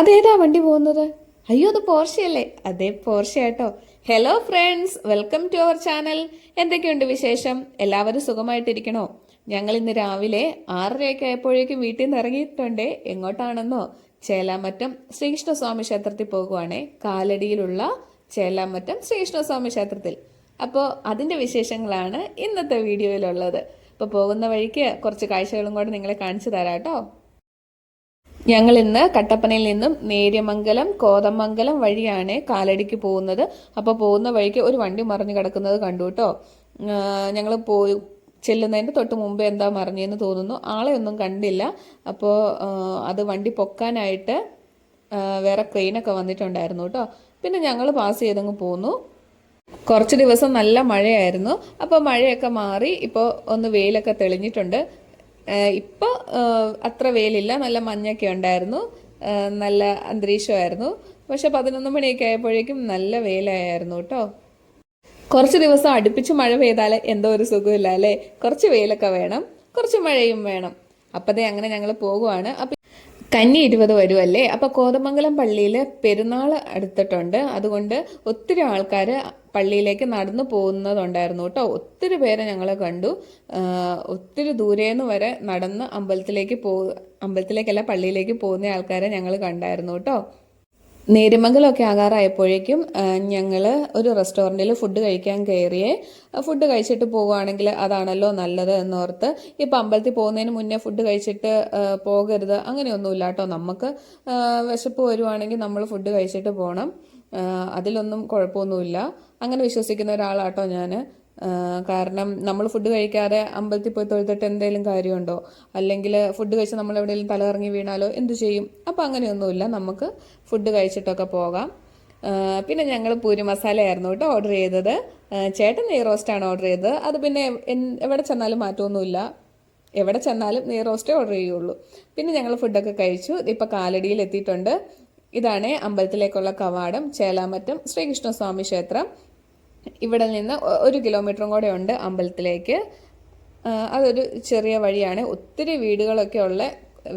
അതേതാ വണ്ടി പോകുന്നത്? അയ്യോ അത് പോർഷയല്ലേ അതെ പോർഷ കേട്ടോ hello friends welcome to our channel എന്തൊക്കെയുണ്ട് വിശേഷം? എല്ലാവരും സുഖമായിട്ടിരിക്കണോ? ഞങ്ങൾ ഇന്ന് രാവിലെ ആറരയൊക്കെ ആയപ്പോഴേക്കും വീട്ടിൽ നിന്ന് ഇറങ്ങിയിട്ടുണ്ട്. എങ്ങോട്ടാണെന്നോ? ചേലാമറ്റം ശ്രീകൃഷ്ണസ്വാമി ക്ഷേത്രത്തിൽ പോകുവാണേ. കാലടിയിലുള്ള ചേലാമറ്റം ശ്രീകൃഷ്ണസ്വാമി ക്ഷേത്രത്തിൽ. അപ്പോൾ അതിന്റെ വിശേഷങ്ങളാണ് ഇന്നത്തെ വീഡിയോയിലുള്ളത്. അപ്പോൾ പോകുന്ന വഴിക്ക് കുറച്ച് കാഴ്ചകളും കൂടെ നിങ്ങളെ കാണിച്ചു തരാം കേട്ടോ ഞങ്ങൾ ഇന്ന് കട്ടപ്പനയിൽ നിന്നും നേര്യമംഗലം കോതമംഗലം വഴിയാണ് കാലടിക്ക് പോകുന്നത്. അപ്പോൾ പോകുന്ന വഴിക്ക് ഒരു വണ്ടി മറിഞ്ഞു കിടക്കുന്നത് കണ്ടു കേട്ടോ ഞങ്ങൾ പോയി ചെല്ലുന്നതിന്റെ തൊട്ട് മുമ്പേ എന്താ മറിഞ്ഞെന്ന് തോന്നുന്നു. ആളെ ഒന്നും കണ്ടില്ല. അപ്പോൾ അത് വണ്ടി പൊക്കാനായിട്ട് വേറെ ക്രെയിനൊക്കെ വന്നിട്ടുണ്ടായിരുന്നു കേട്ടോ പിന്നെ ഞങ്ങൾ പാസ് ചെയ്തങ്ങ് പോന്നു. കുറച്ച് ദിവസം നല്ല മഴയായിരുന്നു. അപ്പോൾ മഴയൊക്കെ മാറി ഇപ്പോൾ ഒന്ന് വെയിലൊക്കെ തെളിഞ്ഞിട്ടുണ്ട്. ഇപ്പോൾ അത്ര വെയിലില്ല. നല്ല മഞ്ഞൊക്കെ ഉണ്ടായിരുന്നു. നല്ല അന്തരീക്ഷമായിരുന്നു. പക്ഷെ പതിനൊന്ന് മണിയൊക്കെ ആയപ്പോഴേക്കും നല്ല വെയിലായിരുന്നു കേട്ടോ. കുറച്ച് ദിവസം അടുപ്പിച്ച് മഴ പെയ്താൽ എന്തോ ഒരു സുഖമില്ല അല്ലേ? കുറച്ച് വെയിലൊക്കെ വേണം. കുറച്ച് മഴയും വേണം. അപ്പതേ അങ്ങനെ ഞങ്ങൾ പോകുവാണ്. അപ്പം കന്നി ഇരുപത് വരുമല്ലേ അപ്പോൾ കോതമംഗലം പള്ളിയിൽ പെരുന്നാൾ അടുത്തിട്ടുണ്ട്. അതുകൊണ്ട് ഒത്തിരി ആൾക്കാർ പള്ളിയിലേക്ക് നടന്നു പോകുന്നതുണ്ടായിരുന്നു കേട്ടോ. ഒത്തിരി പേരെ ഞങ്ങൾ കണ്ടു. ഒത്തിരി ദൂരേന്ന് വരെ നടന്ന് അമ്പലത്തിലേക്ക് പോ അമ്പലത്തിലേക്കല്ല പള്ളിയിലേക്ക് പോകുന്ന ആൾക്കാരെ ഞങ്ങൾ കണ്ടായിരുന്നു കേട്ടോ. നേരുമംഗലമൊക്കെ ആകാറായപ്പോഴേക്കും ഞങ്ങൾ ഒരു റെസ്റ്റോറന്റിൽ ഫുഡ് കഴിക്കാൻ കയറിയേ. ഫുഡ് കഴിച്ചിട്ട് പോവുകയാണെങ്കിൽ അതാണല്ലോ നല്ലത് എന്നോർത്ത് ഇപ്പം അമ്പലത്തിൽ പോകുന്നതിന് മുന്നേ ഫുഡ് കഴിച്ചിട്ട് പോകരുത് അങ്ങനെയൊന്നുമില്ല കേട്ടോ. നമുക്ക് വിശപ്പ് വരുവാണെങ്കിൽ നമ്മൾ ഫുഡ് കഴിച്ചിട്ട് പോകണം അതിലൊന്നും കുഴപ്പമൊന്നുമില്ല. അങ്ങനെ വിശ്വസിക്കുന്ന ഒരാളാട്ടോ ഞാൻ കാരണം നമ്മൾ ഫുഡ് കഴിക്കാതെ അമ്പലത്തിൽ പോയി തൊഴുതിട്ട് എന്തെങ്കിലും കാര്യമുണ്ടോ? അല്ലെങ്കിൽ ഫുഡ് കഴിച്ച് നമ്മൾ എവിടെയെങ്കിലും തലകറങ്ങി വീണാലോ എന്തു ചെയ്യും? അപ്പോൾ അങ്ങനെയൊന്നുമില്ല. നമുക്ക് ഫുഡ് കഴിച്ചിട്ടൊക്കെ പോകാം. പിന്നെ ഞങ്ങൾ പൂരി മസാലയായിരുന്നു കേട്ടോ ഓർഡർ ചെയ്തത്. ചേട്ടൻ നെയ് റോസ്റ്റാണ് ഓർഡർ ചെയ്തത്. അത് പിന്നെ എവിടെ ചെന്നാലും മാറ്റമൊന്നുമില്ല. എവിടെ ചെന്നാലും നെയ് റോസ്റ്റേ ഓർഡർ ചെയ്യുള്ളൂ. പിന്നെ ഞങ്ങൾ ഫുഡൊക്കെ കഴിച്ചു. ഇപ്പോൾ കാലടിയിൽ എത്തിയിട്ടുണ്ട്. ഇതാണ് അമ്പലത്തിലേക്കുള്ള കവാടം ചേലാമറ്റം ശ്രീകൃഷ്ണസ്വാമി ക്ഷേത്രം. ഇവിടെ നിന്ന് ഒരു കിലോമീറ്ററും കൂടെ ഉണ്ട് അമ്പലത്തിലേക്ക്. അതൊരു ചെറിയ വഴിയാണ്. ഒത്തിരി വീടുകളൊക്കെ ഉള്ള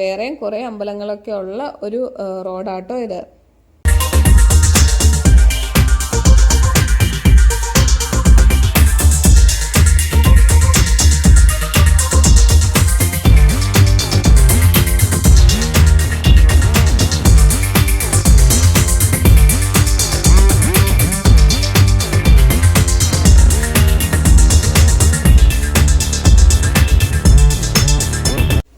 വേറെയും കുറേ അമ്പലങ്ങളൊക്കെ ഉള്ള ഒരു റോഡാട്ടോ ഇത്.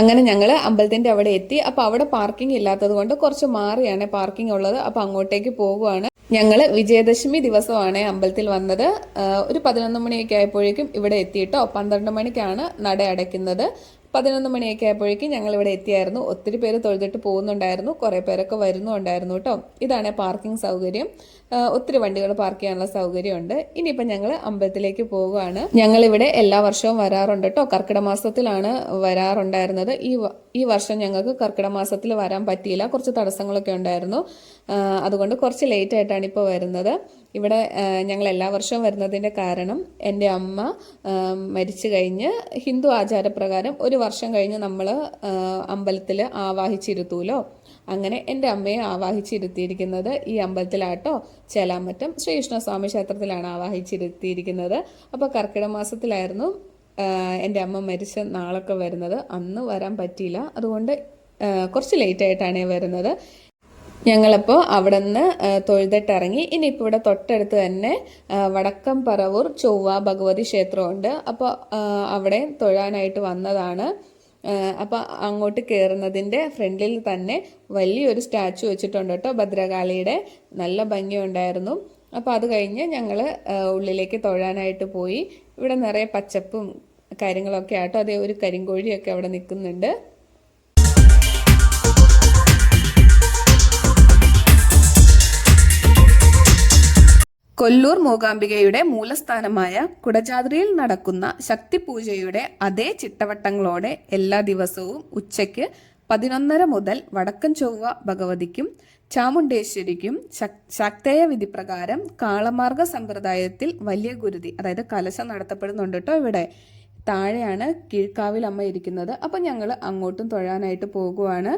അങ്ങനെ ഞങ്ങൾ അമ്പലത്തിന്റെ അവിടെ എത്തി. അപ്പോൾ അവിടെ പാർക്കിംഗ് ഇല്ലാത്തത് കൊണ്ട് കുറച്ച് മാറിയാണ് പാർക്കിംഗ് ഉള്ളത്. അപ്പോൾ അങ്ങോട്ടേക്ക് പോവുകയാണ്. ഞങ്ങൾ വിജയദശമി ദിവസമാണ് അമ്പലത്തിൽ വന്നത്. ഒരു പതിനൊന്ന് മണിയൊക്കെ ആയപ്പോഴേക്കും ഇവിടെ എത്തിയിട്ടോ? പന്ത്രണ്ട് മണിക്കാണ് നട അടയ്ക്കുന്നത്. പതിനൊന്ന് മണിയൊക്കെ ആയപ്പോഴേക്കും ഞങ്ങൾ ഇവിടെ എത്തിയായിരുന്നു. ഒത്തിരി പേര് തൊഴുതിട്ട് പോകുന്നുണ്ടായിരുന്നു. കുറേ പേരൊക്കെ വരുന്നുണ്ടായിരുന്നു കേട്ടോ. ഇതാണ് പാർക്കിംഗ് സൗകര്യം. ഒത്തിരി വണ്ടികൾ പാർക്ക് ചെയ്യാനുള്ള സൗകര്യമുണ്ട്. ഇനിയിപ്പോൾ ഞങ്ങൾ അമ്പലത്തിലേക്ക് പോവുകയാണ്. ഞങ്ങൾ ഇവിടെ എല്ലാ വർഷവും വരാറുണ്ട് കേട്ടോ. കർക്കിടക മാസത്തിലാണ് വരാറുണ്ടായിരുന്നത്. ഈ ഈ വർഷം ഞങ്ങൾക്ക് കർക്കിടക മാസത്തിൽ വരാൻ പറ്റിയില്ല. കുറച്ച് തടസ്സങ്ങളൊക്കെ ഉണ്ടായിരുന്നു. അതുകൊണ്ട് കുറച്ച് ലേറ്റ് ആയിട്ടാണ് ഇപ്പോൾ വരുന്നത്. ഇവിടെ ഞങ്ങൾ എല്ലാ വർഷവും വരുന്നതിന്റെ കാരണം എന്റെ അമ്മ മരിച്ചു കഴിഞ്ഞ് ഹിന്ദു ആചാരപ്രകാരം ഒരു വർഷം കഴിഞ്ഞ് നമ്മൾ അമ്പലത്തിൽ ആവാഹിച്ചിരുത്തൂലോ? അങ്ങനെ എന്റെ അമ്മയെ ആവാഹിച്ചിരുത്തിയിരിക്കുന്നത് ഈ അമ്പലത്തിലാട്ടോ. ചേലാമറ്റം ശ്രീകൃഷ്ണസ്വാമി ക്ഷേത്രത്തിലാണ് ആവാഹിച്ചിരുത്തിയിരിക്കുന്നത്. അപ്പോൾ കർക്കിടക മാസത്തിലായിരുന്നു എന്റെ അമ്മ മരിച്ച നാളൊക്കെ വരുന്നത് അന്ന് വരാൻ പറ്റിയില്ല. അതുകൊണ്ട് കുറച്ച് ലേറ്റ് ആയിട്ടാണ് വരുന്നത്. ഞങ്ങളപ്പോൾ അവിടെ നിന്ന് തൊഴുതിട്ടിറങ്ങി ഇനിയിപ്പോൾ ഇവിടെ തൊട്ടടുത്ത് തന്നെ വടക്കം പറവൂർ ചൊവ്വ ഭഗവതി ക്ഷേത്രമുണ്ട്. അപ്പോൾ അവിടെ തൊഴാനായിട്ട് വന്നതാണ്. അപ്പോൾ അങ്ങോട്ട് കയറുന്നതിന്റെ ഫ്രണ്ടിൽ തന്നെ വലിയൊരു സ്റ്റാച്ചു വെച്ചിട്ടുണ്ട് കേട്ടോ ഭദ്രകാളിയുടെ. നല്ല ഭംഗിയുണ്ടായിരുന്നു. അപ്പോൾ അത് കഴിഞ്ഞ് ഞങ്ങൾ ഉള്ളിലേക്ക് തൊഴാനായിട്ട് പോയി. ഇവിടെ നിറയെ പച്ചപ്പും കാര്യങ്ങളൊക്കെ ആട്ടോ. അതേ ഒരു കരിങ്കോഴിയൊക്കെ അവിടെ നിൽക്കുന്നുണ്ട്. കൊല്ലൂർ മൂകാംബികയുടെ മൂലസ്ഥാനമായ കുടജാദ്രിയിൽ നടക്കുന്ന ശക്തിപൂജയുടെ അതേ ചിട്ടവട്ടങ്ങളോടെ എല്ലാ ദിവസവും ഉച്ചയ്ക്ക് പതിനൊന്നര മുതൽ വടക്കൻ ചൊവ്വ ഭഗവതിക്കും ചാമുണ്ടേശ്വരിക്കും ശക്തയ ശക്തേയ വിധി പ്രകാരം കാളമാർഗ സമ്പ്രദായത്തിൽ വലിയ ഗുരുതി അതായത് കലശം നടത്തപ്പെടുന്നുണ്ട് കേട്ടോ ഇവിടെ. താഴെയാണ് കീഴ്ക്കാവിൽ അമ്മ ഇരിക്കുന്നത്. അപ്പം ഞങ്ങൾ അങ്ങോട്ടും തൊഴാനായിട്ട് പോകുവാണ്.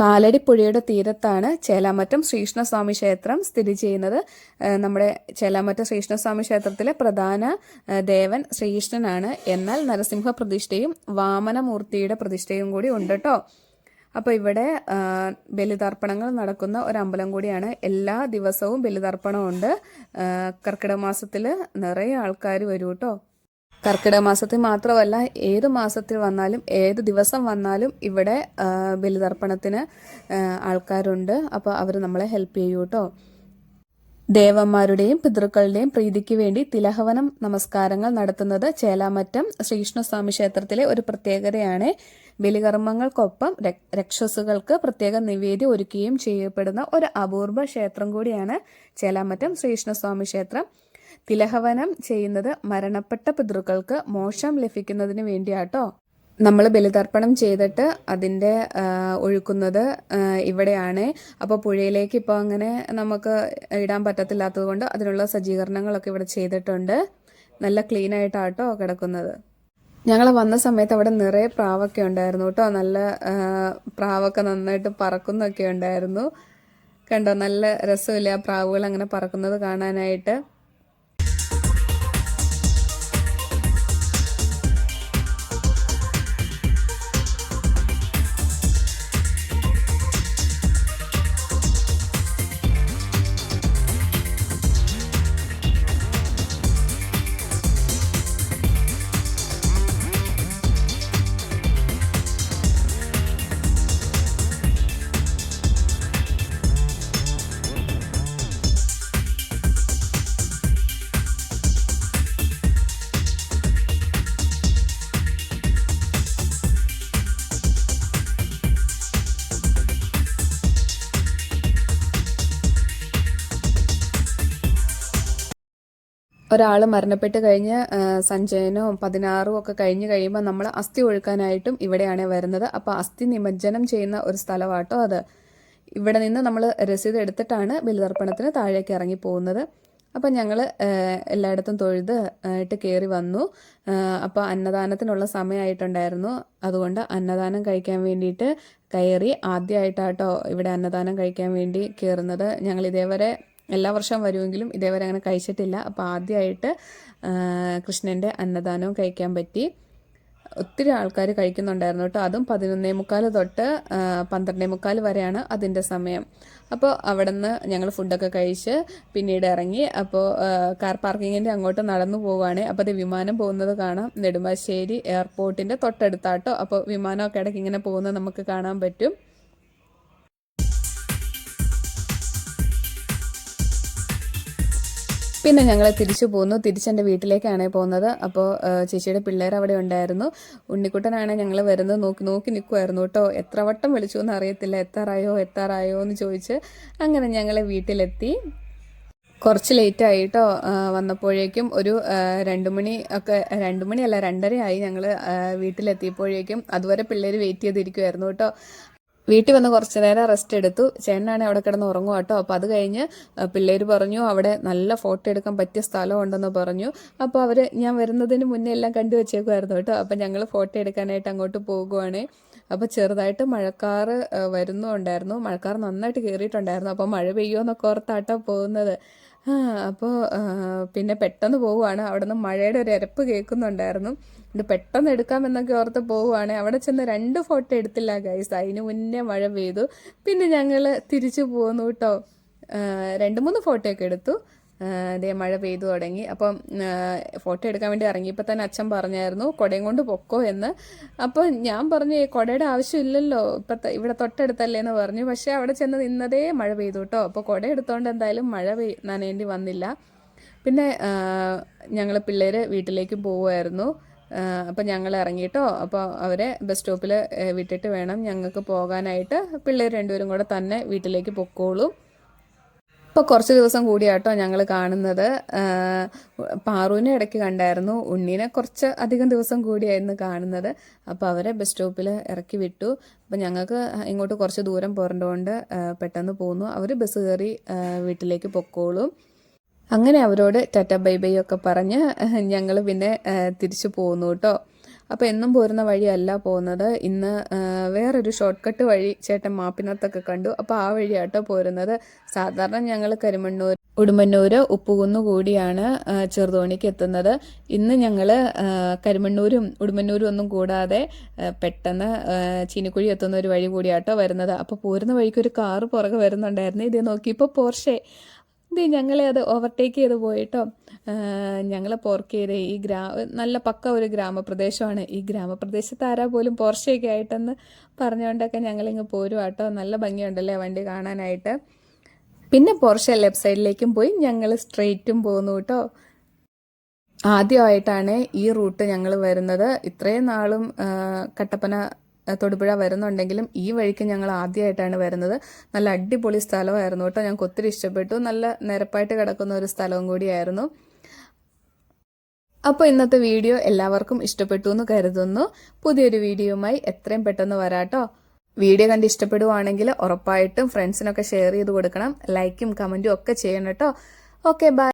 കാലടിപ്പുഴയുടെ തീരത്താണ് ചേലാമറ്റം ശ്രീകൃഷ്ണസ്വാമി ക്ഷേത്രം സ്ഥിതി ചെയ്യുന്നത്. നമ്മുടെ ചേലാമറ്റം ശ്രീകൃഷ്ണസ്വാമി ക്ഷേത്രത്തിലെ പ്രധാന ദേവൻ ശ്രീകൃഷ്ണനാണ്. എന്നാൽ നരസിംഹ പ്രതിഷ്ഠയും വാമനമൂർത്തിയുടെ പ്രതിഷ്ഠയും കൂടി ഉണ്ട് കേട്ടോ അപ്പോൾ ഇവിടെ ബലിതർപ്പണങ്ങൾ നടക്കുന്ന ഒരു അമ്പലം കൂടിയാണ്. എല്ലാ ദിവസവും ബലിതർപ്പണമുണ്ട്. കർക്കിടക മാസത്തിൽ നിറയെ ആൾക്കാർ വരും കേട്ടോ കർക്കിടക മാസത്തിൽ മാത്രമല്ല ഏത് മാസത്തിൽ വന്നാലും ഏത് ദിവസം വന്നാലും ഇവിടെ ബലിതർപ്പണത്തിന് ആൾക്കാരുണ്ട്. അപ്പോൾ അവർ നമ്മളെ ഹെൽപ്പ് ചെയ്യൂ കേട്ടോ ദേവന്മാരുടെയും പിതൃക്കളുടെയും പ്രീതിക്ക് വേണ്ടി തിലഹവനം നമസ്കാരങ്ങൾ നടത്തുന്നത് ചേലാമറ്റം ശ്രീകൃഷ്ണസ്വാമി ക്ഷേത്രത്തിലെ ഒരു പ്രത്യേകതയാണ്. ബലികർമ്മങ്ങൾക്കൊപ്പം രക്- രക്ഷസുകൾക്ക് പ്രത്യേക നിവേദ്യം ഒരുക്കുകയും ചെയ്യപ്പെടുന്ന ഒരു അപൂർവ ക്ഷേത്രം കൂടിയാണ് ചേലാമറ്റം ശ്രീകൃഷ്ണസ്വാമി ക്ഷേത്രം. തിലഹവനം ചെയ്യുന്നത് മരണപ്പെട്ട പിതൃക്കൾക്ക് മോശം ലഭിക്കുന്നതിന് വേണ്ടിയാട്ടോ. നമ്മൾ ബലിതർപ്പണം ചെയ്തിട്ട് അതിന്റെ ഒഴുക്കുന്നത് ഇവിടെയാണ്. അപ്പോൾ പുഴയിലേക്ക് ഇപ്പോൾ അങ്ങനെ നമുക്ക് ഇടാൻ പറ്റത്തില്ലാത്തത് കൊണ്ട് അതിനുള്ള സജ്ജീകരണങ്ങളൊക്കെ ഇവിടെ ചെയ്തിട്ടുണ്ട്. നല്ല ക്ലീൻ ആയിട്ടാട്ടോ കിടക്കുന്നത്. ഞങ്ങൾ വന്ന സമയത്ത് അവിടെ നിറയെ പ്രാവൊക്കെ ഉണ്ടായിരുന്നു കേട്ടോ. നല്ല പ്രാവൊക്കെ നന്നായിട്ട് പറക്കുന്നൊക്കെ ഉണ്ടായിരുന്നു. കണ്ടോ? നല്ല രസമില്ല ആ പ്രാവുകൾ അങ്ങനെ പറക്കുന്നത് കാണാനായിട്ട്. ഒരാൾ മരണപ്പെട്ട് കഴിഞ്ഞ് സഞ്ചയനോ പതിനാറോ ഒക്കെ കഴിഞ്ഞ് കഴിയുമ്പോൾ നമ്മൾ അസ്ഥി ഒഴുക്കാനായിട്ടും ഇവിടെയാണ് വരുന്നത്. അപ്പോൾ അസ്ഥി നിമജ്ജനം ചെയ്യുന്ന ഒരു സ്ഥലമാട്ടോ അത്. ഇവിടെ നിന്ന് നമ്മൾ രസീത് എടുത്തിട്ടാണ് ബലിതർപ്പണത്തിന് താഴേക്ക് ഇറങ്ങി പോകുന്നത്. അപ്പം ഞങ്ങൾ എല്ലായിടത്തും തൊഴുത് ആയിട്ട് കയറി വന്നു. അപ്പോൾ അന്നദാനത്തിനുള്ള സമയമായിട്ടുണ്ടായിരുന്നു അതുകൊണ്ട് അന്നദാനം കഴിക്കാൻ വേണ്ടിയിട്ട് കയറി ആദ്യമായിട്ടാട്ടോ ഇവിടെ അന്നദാനം കഴിക്കാൻ വേണ്ടി കയറുന്നത് ഞങ്ങൾ ഇതേവരെ എല്ലാ വർഷവും വരുമെങ്കിലും ഇതേവരെ അങ്ങനെ കഴിച്ചിട്ടില്ല. അപ്പോൾ ആദ്യമായിട്ട് കൃഷ്ണന്റെ അന്നദാനവും കഴിക്കാൻ പറ്റി. ഒത്തിരി ആൾക്കാർ കഴിക്കുന്നുണ്ടായിരുന്നു കേട്ടോ. അതും പതിനൊന്നേ മുക്കാൽ തൊട്ട് പന്ത്രണ്ടേ മുക്കാൽ വരെയാണ് അതിന്റെ സമയം. അപ്പോൾ അവിടെ നിന്ന് ഞങ്ങൾ ഫുഡൊക്കെ കഴിച്ച് പിന്നീട് ഇറങ്ങി. അപ്പോൾ കാർ പാർക്കിങ്ങിന്റെ അങ്ങോട്ട് നടന്നു പോവുകയാണ് അപ്പോൾ അത് വിമാനം പോകുന്നത് കാണാം. നെടുമ്പാശ്ശേരി എയർപോർട്ടിന്റെ തൊട്ടടുത്താട്ടോ അപ്പോൾ വിമാനമൊക്കെ ഇടയ്ക്ക് ഇങ്ങനെ പോകുന്നത് നമുക്ക് കാണാൻ പറ്റും. പിന്നെ ഞങ്ങൾ തിരിച്ചു പോന്നു. തിരിച്ചെന്റെ വീട്ടിലേക്കാണ് പോകുന്നത് അപ്പോൾ ചേച്ചിയുടെ പിള്ളേർ അവിടെ ഉണ്ടായിരുന്നു. ഉണ്ണിക്കുട്ടനാണ് ഞങ്ങൾ വരുന്നത്. നോക്കി നോക്കി നിൽക്കുമായിരുന്നു കേട്ടോ. എത്ര വട്ടം വിളിച്ചു എന്ന് അറിയത്തില്ല. എത്താറായോ എത്താറായോ എന്ന് ചോദിച്ച് അങ്ങനെ ഞങ്ങൾ വീട്ടിലെത്തി. കുറച്ച് ലേറ്റ് ആയിട്ടോ വന്നപ്പോഴേക്കും ഒരു രണ്ട് മണി ഒക്കെ രണ്ട് മണിയല്ല രണ്ടര ആയി ഞങ്ങൾ വീട്ടിലെത്തിയപ്പോഴേക്കും. അതുവരെ പിള്ളേർ വെയിറ്റ് ചെയ്തിരിക്കുമായിരുന്നു കേട്ടോ. വീട്ടിൽ വന്ന് കുറച്ച് നേരം റെസ്റ്റ് എടുത്തു. ചേട്ടനാണെങ്കിൽ അവിടെ കിടന്ന് ഉറങ്ങുക കേട്ടോ അപ്പോൾ അത് കഴിഞ്ഞ് പിള്ളേർ പറഞ്ഞു അവിടെ നല്ല ഫോട്ടോ എടുക്കാൻ പറ്റിയ സ്ഥലം ഉണ്ടെന്ന് പറഞ്ഞു. അപ്പോൾ അവർ ഞാൻ വരുന്നതിന് മുന്നേ എല്ലാം കണ്ടു വെച്ചേക്കുമായിരുന്നു കേട്ടോ അപ്പോൾ ഞങ്ങൾ ഫോട്ടോ എടുക്കാനായിട്ട് അങ്ങോട്ട് പോകുവാണ്. അപ്പോൾ ചെറുതായിട്ട് മഴക്കാർ വരുന്നുണ്ടായിരുന്നു. മഴക്കാർ നന്നായിട്ട് കയറിയിട്ടുണ്ടായിരുന്നു അപ്പോൾ മഴ പെയ്യുമെന്നൊക്കെ ഓർത്താട്ടോ പോകുന്നത്. അപ്പോൾ പിന്നെ പെട്ടെന്ന് പോവുകയാണ് അവിടെ നിന്ന് മഴയുടെ ഒരു എരപ്പ് കേൾക്കുന്നുണ്ടായിരുന്നു. ഇത് പെട്ടെന്ന് എടുക്കാമെന്നൊക്കെ ഓർത്ത് പോവുകയാണ് അവിടെ ചെന്ന് രണ്ട് ഫോട്ടോ എടുത്തില്ല ഗൈസ് അതിന് മുന്നേ മഴ പെയ്തു. പിന്നെ ഞങ്ങൾ തിരിച്ചു പോന്നു കേട്ടോ. രണ്ട് മൂന്ന് ഫോട്ടോ ഒക്കെ എടുത്തു അതേ മഴ പെയ്തു തുടങ്ങി. അപ്പം ഫോട്ടോ എടുക്കാൻ വേണ്ടി ഇറങ്ങിയപ്പോൾ തന്നെ അച്ഛൻ പറഞ്ഞായിരുന്നു കുടയും കൊണ്ട് പൊക്കോ എന്ന്. അപ്പോൾ ഞാൻ പറഞ്ഞു "ഏയ്, കുടയുടെ ആവശ്യമില്ലല്ലോ. ഇപ്പം ഇവിടെ തൊട്ടടുത്തല്ലേ എന്ന് പറഞ്ഞു. പക്ഷേ അവിടെ ചെന്ന് നിന്നതേ മഴ പെയ്തു കേട്ടോ. അപ്പോൾ കുട എടുത്തോണ്ട് എന്തായാലും മഴ പെയ് നനയേണ്ടി വന്നില്ല. പിന്നെ ഞങ്ങൾ പിള്ളേർ വീട്ടിലേക്ക് പോവുമായിരുന്നു അപ്പോൾ ഞങ്ങൾ ഇറങ്ങിയിട്ടോ അപ്പോൾ അവരെ ബസ് സ്റ്റോപ്പിൽ വിട്ടിട്ട് വേണം ഞങ്ങൾക്ക് പോകാനായിട്ട്. പിള്ളേർ രണ്ടുപേരും കൂടെ തന്നെ വീട്ടിലേക്ക് പൊക്കോളും. ഇപ്പോൾ കുറച്ച് ദിവസം കൂടിയാട്ടോ ഞങ്ങൾ കാണുന്നത്. പാറുവിനെ ഇടയ്ക്ക് കണ്ടായിരുന്നു. ഉണ്ണീനെ കുറച്ച് അധികം ദിവസം കൂടിയായിരുന്നു കാണുന്നത്. അപ്പോൾ അവരെ ബസ് സ്റ്റോപ്പിൽ ഇറക്കി വിട്ടു. അപ്പോൾ ഞങ്ങൾക്ക് ഇങ്ങോട്ട് കുറച്ച് ദൂരം പോരേണ്ടതുകൊണ്ട് പെട്ടെന്ന് പോന്നു. അവർ ബസ് കയറി വീട്ടിലേക്ക് പൊക്കോളും. അങ്ങനെ അവരോട് ടാറ്റ ബൈ ബൈ ഒക്കെ പറഞ്ഞ് ഞങ്ങൾ പിന്നെ തിരിച്ചു പോന്നു കേട്ടോ. അപ്പോൾ എന്നും പോരുന്ന വഴിയല്ല പോകുന്നത്. ഇന്ന് വേറൊരു ഷോർട്ട് കട്ട് വഴി ചേട്ടൻ മാപ്പിനകത്തൊക്കെ കണ്ടു. അപ്പോൾ ആ വഴിയാട്ടോ പോരുന്നത്. സാധാരണ ഞങ്ങൾ കരിമണ്ണൂർ ഉടുമ്പന്നൂർ ഉപ്പുകുന്നു കൂടിയാണ് ചെറുതോണിക്ക് എത്തുന്നത്. ഇന്ന് ഞങ്ങൾ കരിമണ്ണൂരും ഉടുമ്പന്നൂരും ഒന്നും കൂടാതെ പെട്ടെന്ന് ചീനിക്കുഴി എത്തുന്ന ഒരു വഴി കൂടിയാട്ടോ വരുന്നത്. അപ്പോൾ പോരുന്ന വഴിക്ക് ഒരു കാറ് പുറകെ വരുന്നുണ്ടായിരുന്നു. ഇത് നോക്കിയപ്പോൾ പോർഷെ. ഇത് ഞങ്ങളെ അത് ഓവർടേക്ക് ചെയ്ത് പോയിട്ടോ. ഞങ്ങൾ പോർക്ക് ചെയ്ത് ഈ ഗ്രാ നല്ല പക്ക ഒരു ഗ്രാമപ്രദേശമാണ്. ഈ ഗ്രാമപ്രദേശത്ത് ആരാ പോലും പോർച്ചയൊക്കെ ആയിട്ടെന്ന് പറഞ്ഞുകൊണ്ടൊക്കെ ഞങ്ങളിങ്ങ് പോരും കേട്ടോ നല്ല ഭംഗിയുണ്ടല്ലേ വണ്ടി കാണാനായിട്ട്. പിന്നെ പോർഷ ലെഫ്റ്റ് സൈഡിലേക്കും പോയി ഞങ്ങൾ സ്ട്രെയിറ്റും പോന്നു കേട്ടോ. ആദ്യമായിട്ടാണ് ഈ റൂട്ട് ഞങ്ങൾ വരുന്നത്. ഇത്രയും നാളും കട്ടപ്പന തൊടുപുഴ വരുന്നുണ്ടെങ്കിലും ഈ വഴിക്ക് ഞങ്ങൾ ആദ്യമായിട്ടാണ് വരുന്നത്. നല്ല അടിപൊളി സ്ഥലമായിരുന്നു കേട്ടോ. ഞങ്ങൾക്ക് ഒത്തിരി ഇഷ്ടപ്പെട്ടു. നല്ല നിരപ്പായിട്ട് കിടക്കുന്ന ഒരു സ്ഥലവും കൂടിയായിരുന്നു. അപ്പോൾ ഇന്നത്തെ വീഡിയോ എല്ലാവർക്കും ഇഷ്ടപ്പെട്ടു എന്ന് കരുതുന്നു. പുതിയൊരു വീഡിയോയുമായി എത്രയും പെട്ടെന്ന് വരാട്ടോ വീഡിയോ കണ്ട് ഇഷ്ടപ്പെടുവാണെങ്കിൽ ഉറപ്പായിട്ടും ഫ്രണ്ട്സിനൊക്കെ ഷെയർ ചെയ്ത് കൊടുക്കണം. ലൈക്കും കമന്റും ഒക്കെ ചെയ്യണം കേട്ടോ. Okay bye